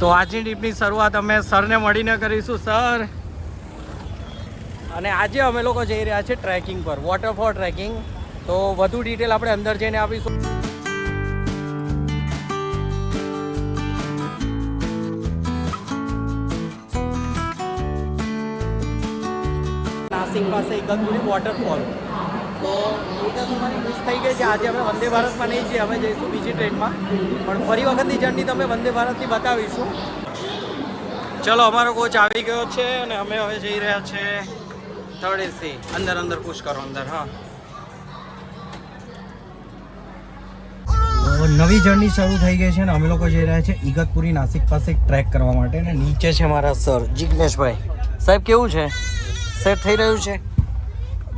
તો આજની ટ્રીપની શરૂઆત અમે સરને મળીને કરીશું, સર. અને આજે અમે લોકો જઈ રહ્યા છે ટ્રેકિંગ પર વોટરફોલ ટ્રેકિંગ તો વધુ ડિટેલ આપણે અંદર જઈને આપીશું. નાસિક પાસે એક વોટરફોલ તો એ તમારી મિસ થઈ ગઈ છે આજે અમે વંદે ભારતમાં નહીં છીએ અમે જઈશું બીજી ટ્રેનમાં. પણ ફરી વખતની જર્ની તમે વંદે ભારતની બતાવીશું. ચલો અમારો કોચ આવી ગયો છે અને અમે હવે જઈ રહ્યા છે થર્ડ એસી અંદર અંદર પુશ કરો અંદર હા. નવી જર્ની શરૂ થઈ ગઈ છે ને અમે લોકો જઈ રહ્યા છે ઇગતપુરી નાસિક પાસે ટ્રેક કરવા માટે. ને નીચે છે મારા સર જિગ્નેશભાઈ. સાહેબ કેવું છે? સેટ થઈ રહ્યું છે?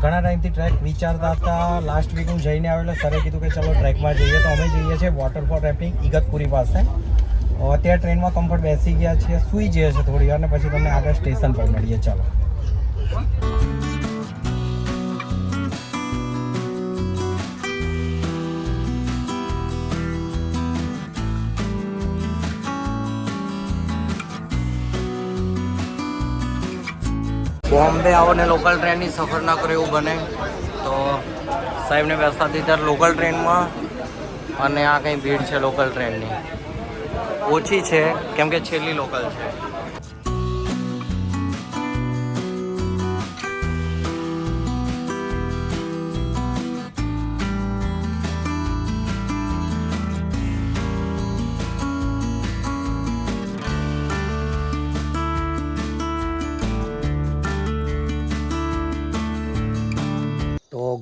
ઘણા ટાઈમથી ટ્રેક વિચારતા હતા. લાસ્ટ વીક હું જઈને આવેલો, સરે કીધું કે ચલો ટ્રેકમાં જઈએ. તો અમે જઈએ છીએ વોટરફોલ રેફ્ટિંગ ઇગતપુરી પાસે. અત્યારે ટ્રેનમાં કમ્ફર્ટ બેસી ગયા છીએ. સૂઈ જઈએ છીએ થોડી વાર ને પછી તમને આગળ સ્ટેશન પર મળીએ. ચાલો. બોમ્બે આવો ને લોકલ ટ્રેનની સફર ના કરો એવું બને. તો સાહેબને બેસતા ત્યારે લોકલ ટ્રેનમાં અને આ કંઈ ભીડ છે લોકલ ટ્રેનની ઓછી છે, કેમ કે છેલ્લી લોકલ છે.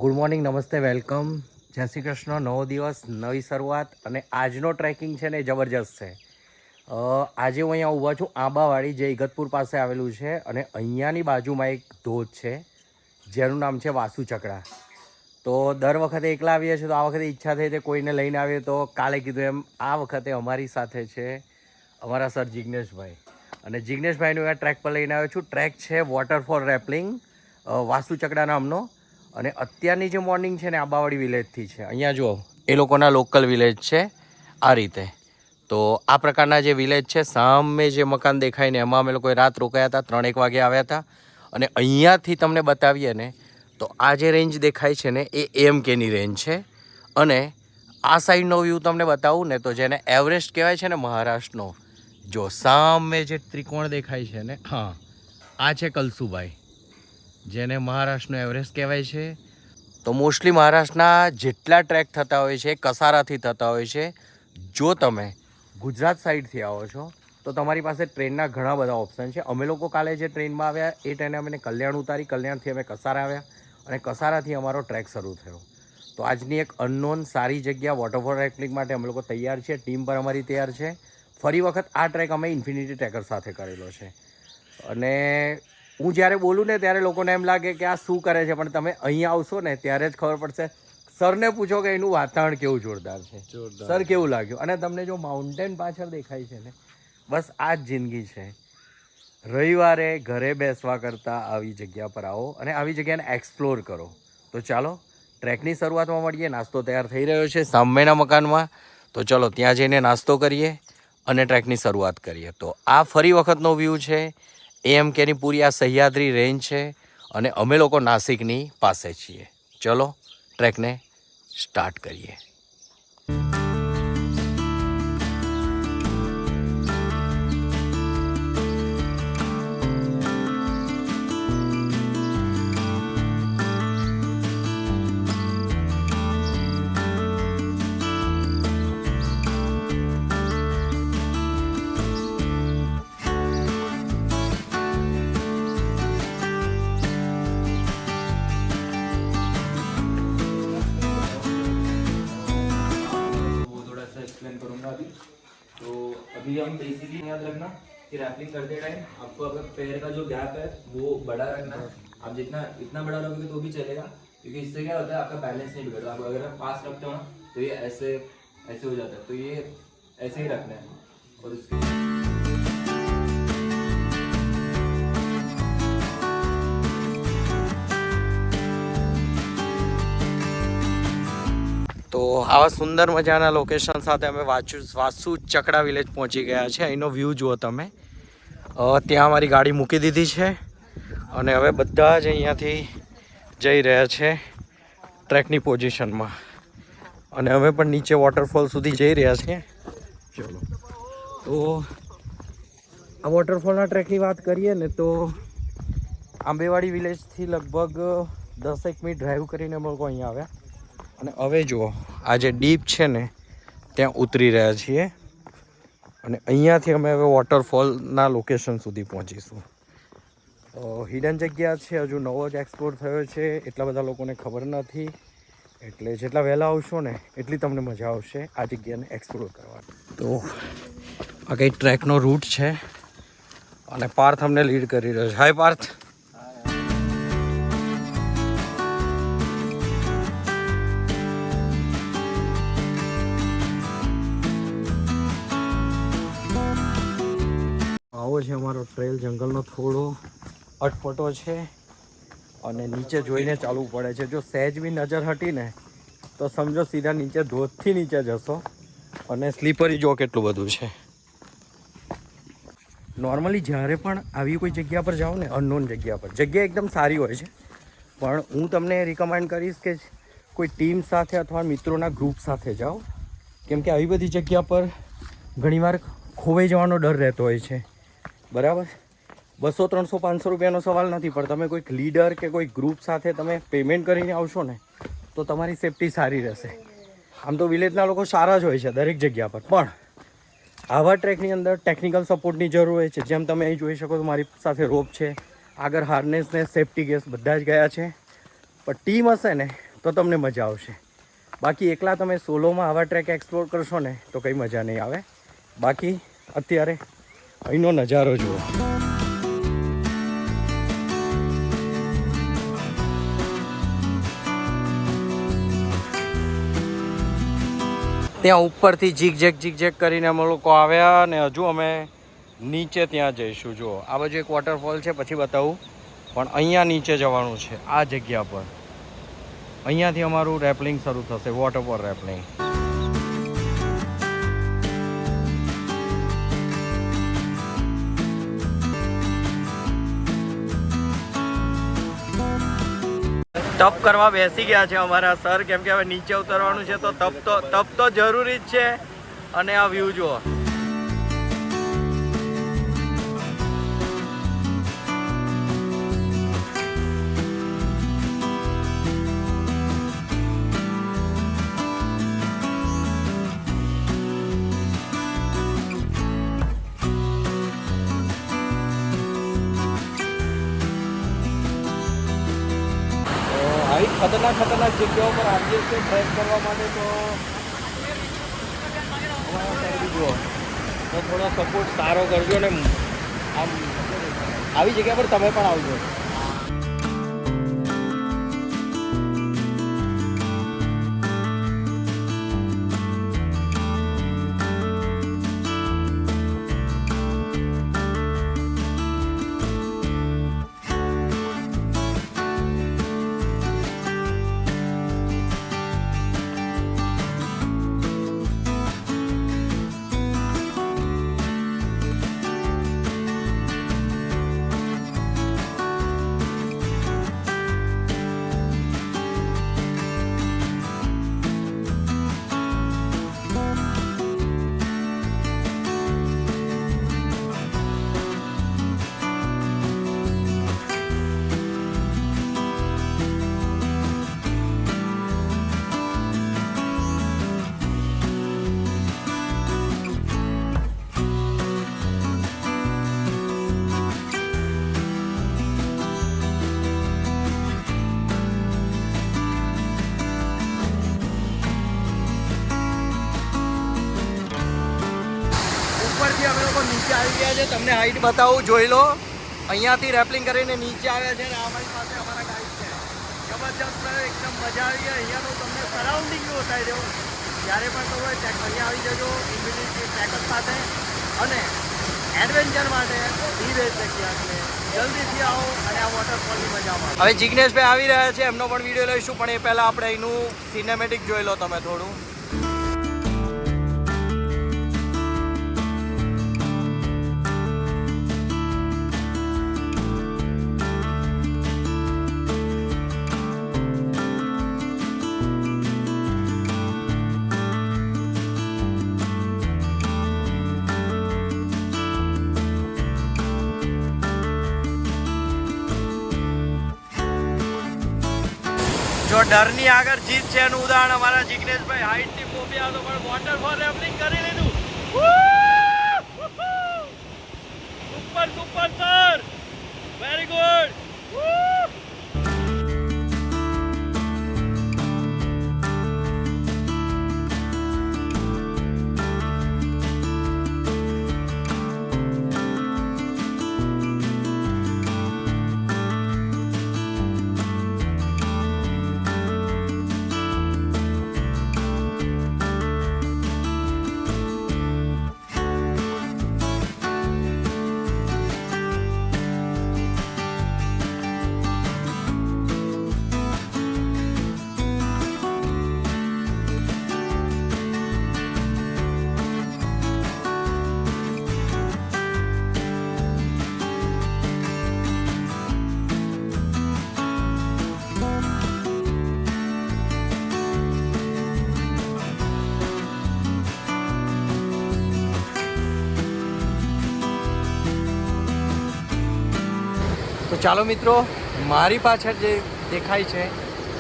ગુડ મોર્નિંગ, નમસ્તે, વેલકમ. જય શ્રી કૃષ્ણ, નવો દિવસ, નવી શરૂઆત અને આજનો ટ્રેકિંગ છે ને જબરજસ્ત છે. આજે હું અહીંયા ઊભા છું, આંબાવાડી, જે ઇગતપુર પાસે આવેલું છે અને અહીંયાની બાજુમાં એક ધોધ છે, જેનું નામ છે વાસુ ચકડા. તો દર વખતે એકલા આવીએ છીએ, તો આ વખતે ઈચ્છા થઈ તે કોઈને લઈને આવીએ, તો કાલે કીધું એમ, આ વખતે અમારી સાથે છે અમારા સર જિજ્ઞેશભાઈ અને જિજ્ઞેશભાઈનું આ ટ્રેક પર લઈને આવ્યો છું. ટ્રેક છે વોટરફોલ રેપલિંગ વાસુ ચકડા નામનો. અને અત્યારની જે મોર્નિંગ છે ને આંબાવાડી વિલેજથી છે. અહીંયા જુઓ, એ લોકોના લોકલ વિલેજ છે આ રીતે. તો આ પ્રકારના જે વિલેજ છે, સામે જે મકાન દેખાય ને, એમાં અમે લોકોએ રાત રોકાયા હતા ત્રણ એક વાગે આવ્યા હતા. અને અહીંયાથી તમને બતાવીએ ને, તો આ જે રેન્જ દેખાય છે ને, એ એમકેની રેન્જ છે. અને આ સાઈડનો વ્યૂ તમને બતાવું ને, તો જેને એવરેસ્ટ કહેવાય છે ને, મહારાષ્ટ્રનો, જો સામે જે ત્રિકોણ દેખાય છે ને, હા, આ છે કલસુભાઈ. જેને મહારાષ્ટ્રનો એવરેસ્ટ કહેવાય છે. તો મોસ્ટલી મહારાષ્ટ્રના જેટલા ટ્રેક થતા હોય છે, કસારાથી થતા હોય છે, જો તમે ગુજરાત સાઈડથી આવો છો, તો તમારી પાસે ટ્રેનના ઘણા બધા ઓપ્શન છે. અમે લોકો કાલે જે ટ્રેનમાં આવ્યા, એ ટ્રેને અમે કલ્યાણ ઉતારી, કલ્યાણથી અમે કસારા આવ્યા અને કસારાથી અમારો ટ્રેક શરૂ થયો. તો આજની એક અનનોન સારી જગ્યા વોટરફોલ રેફ્ટિંગ માટે અમે લોકો તૈયાર છીએ. ટીમ પર અમારી તૈયાર છે. ફરી વખત આ ટ્રેક અમે ઇન્ફિનિટી ટ્રેકર સાથે કરેલો છે. અને હું જ્યારે બોલું ને ત્યારે લોકોને એમ લાગે કે આ શું કરે છે પણ તમે અહીંયા આવશો ને ત્યારે જ ખબર પડશે. સરને પૂછો કે એનું વાતાવરણ કેવું જોરદાર છે. સર કેવું લાગ્યું? અને તમને જો માઉન્ટેન પાછળ દેખાય છે ને બસ આ જ જિંદગી છે. રવિવારે ઘરે બેસવા કરતાં આવી જગ્યા પર આવો અને આવી જગ્યાને એક્સપ્લોર કરો. તો ચાલો ટ્રેકની શરૂઆતમાં મળીએ. નાસ્તો તૈયાર થઈ રહ્યો છે સામેના મકાનમાં. તો ચલો ત્યાં જઈને નાસ્તો કરીએ અને ટ્રેકની શરૂઆત કરીએ. તો આ ફરી વખતનો વ્યૂ છે. એમ કેની પૂરી આ સહ્યાદ્રી રેન્જ છે અને અમે લોકો નાસિકની પાસે છીએ. ચલો ટ્રેકને સ્ટાર્ટ કરીએ. एक्सप्लेन करूँगा अभी। तो अभी हम बेसिकली याद रखना कि रैपलिंग करते टाइम आपको अगर पैर का जो गैप है, वो बड़ा रखना है। आप जितना, इतना बड़ा रखोगे तो भी चलेगा। क्योंकि इससे क्या होता है, आपका बैलेंस नहीं बिगड़ता। आप अगर आप पास रखते हो ना तो ये ऐसे ऐसे हो जाता है। तो ये ऐसे ही रखना है। और उसके તો આવા સુંદર મજાના લોકેશન સાથે અમે વાચુ વાસુ ચકડા વિલેજ પહોંચી ગયા છે. અહીંનો વ્યૂ જુઓ તમે. ત્યાં અમારી ગાડી મૂકી દીધી છે અને હવે બધા જ અહીંયાથી જઈ રહ્યા છે ટ્રેકની પોઝિશનમાં. અને અમે પણ નીચે વોટરફોલ સુધી જઈ રહ્યા છીએ. ચલો. તો આ વોટરફોલના ટ્રેકની વાત કરીએ ને તો આંબેવાડી વિલેજથી લગભગ દસેક મિનિટ ડ્રાઈવ કરીને અમે લોકો અહીંયા આવ્યા. અને હવે જુઓ, આ જે ડીપ છે ને, ત્યાં ઉતરી રહ્યા છીએ. અને અહીંયાથી અમે હવે વોટરફોલના લોકેશન સુધી પહોંચીશું. હિડન જગ્યા છે, હજુ નવો જ એક્સપ્લોર થયો છે, એટલા બધા લોકોને ખબર નથી. એટલે જેટલા વહેલા આવશો ને, એટલી તમને મજા આવશે આ જગ્યાને એક્સપ્લોર કરવાની. તો, આ કંઈ ટ્રેકનો રૂટ છે. અને પાર્થ અમને લીડ કરી રહ્યો છે. હાય પાર્થ. ટ્રેલ જંગલનો થોડો અટપટો છે અને નીચે જોઈને ચાલવું પડે છે. જો સહેજ બી નજર હટીને તો સમજો સીધા નીચે ધોધથી નીચે જશો અને સ્લીપરી જો કેટલું બધું છે. નોર્મલી જ્યારે પણ આવી કોઈ જગ્યા પર જાઓ ને અનનોન જગ્યા પર, જગ્યા એકદમ સારી હોય છે. પણ હું તમને રિકમેન્ડ કરીશ કે કોઈ ટીમ સાથે અથવા મિત્રોના ગ્રુપ સાથે જાઓ. કેમ કે આવી બધી જગ્યા પર ઘણીવાર ખોવાઈ જવાનો ડર રહેતો હોય છે. બરાબર? બસો, ત્રણસો, પાંચસો રૂપિયાનો સવાલ નથી, પણ તમે કોઈક લીડર કે કોઈ ગ્રુપ સાથે તમે પેમેન્ટ કરીને આવશો ને, તો તમારી સેફટી સારી રહેશે. આમ તો વિલેજના લોકો સારા જ હોય છે દરેક જગ્યા પર. પણ આવા ટ્રેકની અંદર ટેકનિકલ સપોર્ટની જરૂર હોય છે. જેમ તમે અહીં જોઈ શકો છો, મારી સાથે રોપ છે. આગળ હાર્નેસ ને સેફટી ગેસ બધા જ ગયા છે. પણ ટીમ હશે ને, તો તમને મજા આવશે. બાકી એકલા તમે સોલોમાં આવા ટ્રેક એક્સપ્લોર કરશો ને, તો કંઈ મજા નહીં આવે. બાકી અત્યારે અહીંનો નજારો જુઓ. ત્યાં ઉપરથી ઝીક ઝેક ઝીક ઝેક કરીને અમે લોકો આવ્યા અને હજુ અમે નીચે ત્યાં જઈશું. જુઓ, આ બાજુ એક વોટરફોલ છે, પછી બતાવું. પણ અહીંયા નીચે જવાનું છે, આ જગ્યા પર. અહીંયાથી અમારું રેપલિંગ શરૂ થશે વોટર પર રેપલિંગ તપ કરવા બેસી ગયા છે અમારા સર. કેમ કે હવે નીચે ઉતરવાનું છે તો તપ તો તપ તો જરૂરી જ છે. અને આ વ્યૂ જુઓ. ખતરનાક ખતરનાક જગ્યાઓ પર આવીએ છીએ ટ્રેક કરવા માટે, તો થોડો સપોર્ટ સારો કરજો ને આમ, આવી જગ્યા પર તમે પણ આવજો. ઉપરથી અમે લોકો નીચે આવી ગયા છે. તમને હાઈટ બતાવું, જોઈ લો. અહીંયાથી રેપલિંગ કરીને નીચે આવ્યા છે ને આ અમારી પાસે અમારા ગાઈડ છે. જબરજસ્ત એકદમ મજા આવી ગઈ. અહીંયાનું તમને સરાઉન્ડિંગ બતાવી દેવું. જ્યારે પણ તમે ટ્રેક અહીંયા આવી જજો. ઇમ્યુનિટી ટ્રેકર સાથે. અને એડવેન્ચર માટે ધીરે જગ્યા જલ્દીથી આવો અને આ વોટરફોલની મજા માણો. હવે જિગ્નેશભાઈ આવી રહ્યા છે. એમનો પણ વીડિયો લઈશું, પણ એ પહેલાં આપણે એનું સિનેમેટિક જોઈ લો તમે થોડું. ડરની આગળ જીત છે એનું ઉદાહરણ અમારા જિગ્નેશભાઈ. હાઈટની ફોબિયા હતો પણ વોટરફોલ રેફલિંગ કરી લીધું. Super super sir very good ચાલો મિત્રો, મારી પાછળ જે દેખાય છે,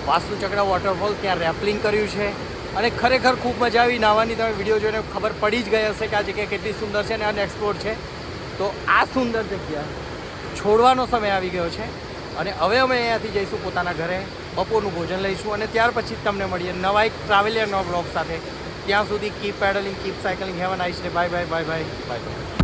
વાસ્તુચક્ર વોટરફોલ ત્યાં રેપલિંગ કર્યું છે. અને ખરેખર ખૂબ મજા આવી. નાવાની તમે વીડિયો જોઈને ખબર પડી જ ગઈ હશે કે આ જગ્યા કેટલી સુંદર છે અને અનએક્સપ્લોર છે. તો આ સુંદર જગ્યા છોડવાનો સમય આવી ગયો છે. અને હવે અમે અહીંયાથી જઈશું પોતાના ઘરે, બપોરનું ભોજન લઈશું અને ત્યાર પછી તમને મળીએ નવા એક ટ્રાવેલિયરનો બ્લોગ સાથે. ત્યાં સુધી કીપ પેડલિંગ કીપ સાયકલિંગ હેવન અ છે bye bye bye bye bye bye